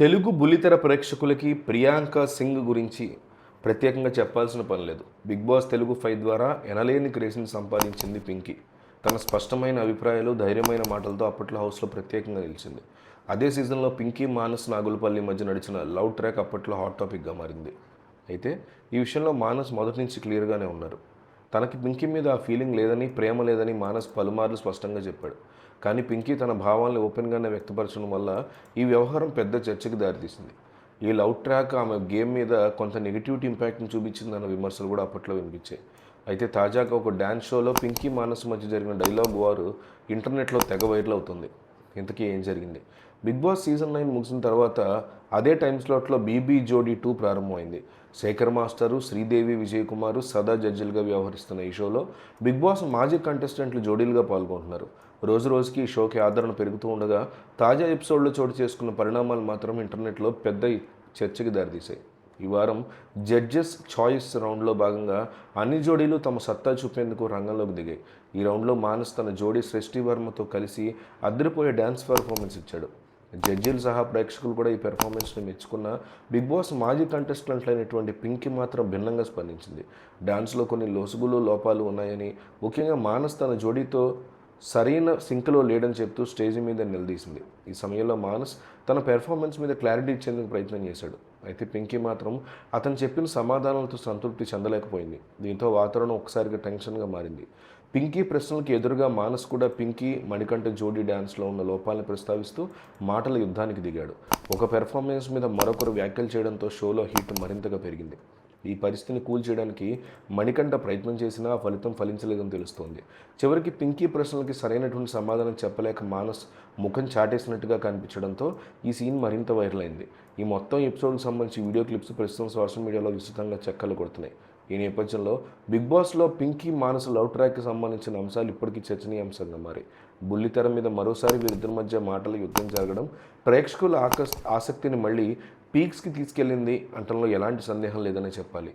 తెలుగు బుల్లితెర ప్రేక్షకులకి ప్రియాంక సింగ్ గురించి ప్రత్యేకంగా చెప్పాల్సిన పని లేదు. బిగ్ బాస్ తెలుగు ఫైవ్ ద్వారా ఎనలేని క్రేజ్ని సంపాదించింది పింకీ. తన స్పష్టమైన అభిప్రాయాలు ధైర్యమైన మాటలతో అప్పట్లో హౌస్లో ప్రత్యేకంగా నిలిచింది. అదే సీజన్లో పింకీ మానస్ నాగులపల్లి మధ్య నడిచిన లవ్ ట్రాక్ అప్పట్లో హాట్ టాపిక్గా మారింది. అయితే ఈ విషయంలో మానస్ మొదటి నుంచి క్లియర్గానే ఉన్నారు. తనకి పింకీ మీద ఆ ఫీలింగ్ లేదని ప్రేమ లేదని మానస్ పలుమార్లు స్పష్టంగా చెప్పాడు. కానీ పింకీ తన భావాలను ఓపెన్గానే వ్యక్తపరచడం వల్ల ఈ వ్యవహారం పెద్ద చర్చకు దారితీసింది. ఈ లవ్ ట్రాక్ ఆమె గేమ్ మీద కొంత నెగిటివిటీ ఇంపాక్ట్ని చూపించిందన్న విమర్శలు కూడా అప్పట్లో వినిపించాయి. అయితే తాజాగా ఒక డ్యాన్స్ షోలో పింకీ మానస్ మధ్య జరిగిన డైలాగ్ వారు ఇంటర్నెట్లో తెగ వైరల్ అవుతుంది. ఇంతకీ ఏం జరిగింది? బిగ్ బాస్ సీజన్ నైన్ ముగిసిన తర్వాత అదే టైం స్లాట్లో బీబీ జోడీ టూ ప్రారంభమైంది. శేఖర్ మాస్టరు శ్రీదేవి విజయ్ కుమార్ సదా జడ్జిలుగా వ్యవహరిస్తున్న ఈ షోలో బిగ్ బాస్ మాజీ కంటెస్టెంట్లు జోడీలుగా పాల్గొంటున్నారు. రోజు రోజుకి ఈ షోకి ఆదరణ పెరుగుతూ ఉండగా తాజా ఎపిసోడ్లో చోటు చేసుకున్న పరిణామాలు మాత్రం ఇంటర్నెట్లో పెద్ద చర్చకి దారితీశాయి. ఈ వారం జడ్జెస్ చాయిస్ రౌండ్లో భాగంగా అన్ని జోడీలు తమ సత్తా చూపేందుకు రంగంలోకి దిగాయి. ఈ రౌండ్లో మానస్ తన జోడీ సృష్టి వర్మతో కలిసి అద్దరిపోయే డ్యాన్స్ పెర్ఫార్మెన్స్ ఇచ్చాడు. జడ్జీలు సహా ప్రేక్షకులు కూడా ఈ పెర్ఫార్మెన్స్ని మెచ్చుకున్న బిగ్ బాస్ మాజీ కంటెస్టెంట్ అయినటువంటి పింకీ మాత్రం భిన్నంగా స్పందించింది. డాన్స్లో కొన్ని లొసుగులు లోపాలు ఉన్నాయని ముఖ్యంగా మానస్ తన జోడీతో సరైన సింక్లో లేడని చెప్తూ స్టేజ్ మీద నిలదీసింది. ఈ సమయంలో మానస్ తన పెర్ఫార్మెన్స్ మీద క్లారిటీ ఇచ్చేందుకు ప్రయత్నం చేశాడు. అయితే పింకీ మాత్రం అతను చెప్పిన సమాధానాలతో సంతృప్తి చెందలేకపోయింది. దీంతో వాతావరణం ఒకసారిగా టెన్షన్గా మారింది. పింకీ ప్రశ్నలకు ఎదురుగా మానస్ కూడా పింకీ మణికంఠ జోడీ డ్యాన్స్లో ఉన్న లోపాలను ప్రస్తావిస్తూ మాటల యుద్ధానికి దిగాడు. ఒక పెర్ఫార్మెన్స్ మీద మరొకరు వ్యాఖ్యలు చేయడంతో షోలో హీట్ మరింతగా పెరిగింది. ఈ పరిస్థితిని కూల్ చేయడానికి మణికంఠ ప్రయత్నం చేసినా ఫలితం ఫలించలేదని తెలుస్తోంది. చివరికి పింకీ ప్రశ్నలకి సరైనటువంటి సమాధానం చెప్పలేక మానస్ ముఖం చాటేసినట్టుగా కనిపించడంతో ఈ సీన్ మరింత వైరల్ అయింది. ఈ మొత్తం ఎపిసోడ్కి సంబంధించి వీడియో క్లిప్స్ ప్రస్తుతం సోషల్ మీడియాలో విస్తృతంగా చెక్కలు కొడుతున్నాయి. ఈ నేపథ్యంలో బిగ్ బాస్లో పింకీ మానస్ లవ్ ట్రాక్కి సంబంధించిన అంశాలు ఇప్పటికీ చర్చనీయాంశంగా మారి బుల్లితెర మీద మరోసారి వీరిద్దరి మధ్య మాటల యుద్ధం జరగడం ప్రేక్షకుల ఆకస్ ఆసక్తిని మళ్ళీ పీక్స్కి తీసుకెళ్ళింది అంటంలో ఎలాంటి సందేహం లేదనే చెప్పాలి.